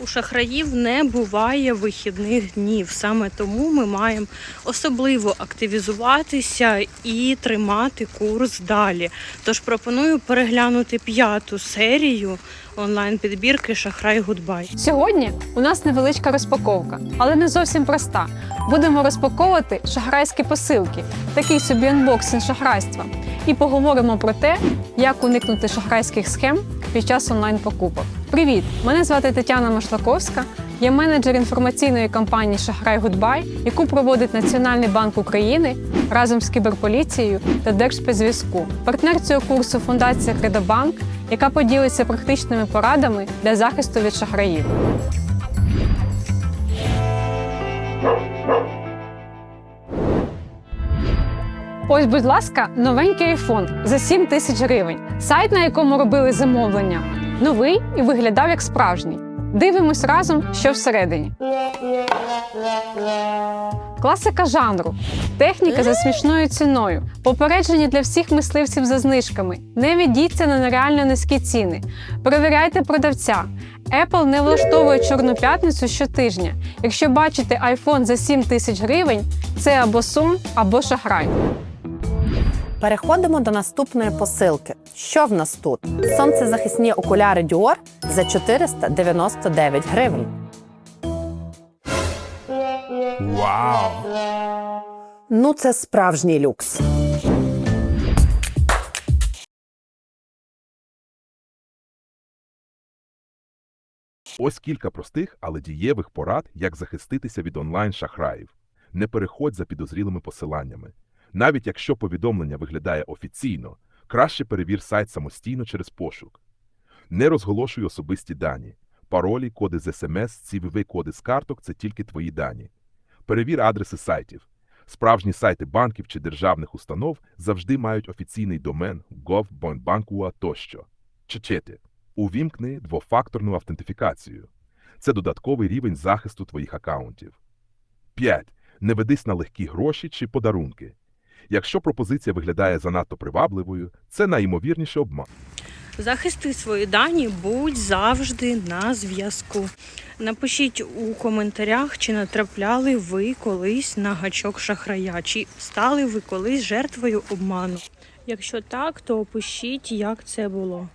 У шахраїв не буває вихідних днів. Саме тому ми маємо особливо активізуватися і тримати курс далі. Тож пропоную переглянути п'яту серію онлайн-підбірки Шахрай Гудбай. Сьогодні у нас невеличка розпаковка, але не зовсім проста. Будемо розпаковувати шахрайські посилки, такий собі анбоксинг шахрайства. І поговоримо про те, як уникнути шахрайських схем під час онлайн-покупок. Привіт! Мене звати Тетяна Машлаковська. Я менеджер інформаційної кампанії Шахрай Гудбай, яку проводить Національний банк України разом з кіберполіцією та Держспецзв'язку. Партнер цього курсу фундація Кредобанк, яка поділиться практичними порадами для захисту від шахраїв. Ось, будь ласка, новенький iPhone за 7 тисяч гривень. Сайт, на якому робили замовлення, новий і виглядав як справжній. Дивимось разом, що всередині. Класика жанру. Техніка за смішною ціною. Попередження для всіх мисливців за знижками. Не ведіться на нереально низькі ціни. Перевіряйте продавця. Apple не влаштовує чорну п'ятницю щотижня. Якщо бачите iPhone за 7 тисяч гривень, це або сум, або шахрай. Переходимо до наступної посилки. Що в нас тут? Сонцезахисні окуляри Dior за 499 гривень. Вау! Ну, це справжній люкс. Ось кілька простих, але дієвих порад, як захиститися від онлайн-шахраїв. Не переходь за підозрілими посиланнями. Навіть якщо повідомлення виглядає офіційно, краще перевір сайт самостійно через пошук. Не розголошуй особисті дані. Паролі, коди з СМС, CVV коди з карток це тільки твої дані. Перевір адреси сайтів. Справжні сайти банків чи державних установ завжди мають офіційний домен gov, Bonbankua тощо. Чечети. Увімкни двофакторну автентифікацію. Це додатковий рівень захисту твоїх акаунтів. 5. Не ведись на легкі гроші чи подарунки. Якщо пропозиція виглядає занадто привабливою, це найімовірніше обман. Захисти свої дані, будь завжди на зв'язку. Напишіть у коментарях, чи натрапляли ви колись на гачок шахрая, чи стали ви колись жертвою обману. Якщо так, то опишіть, як це було.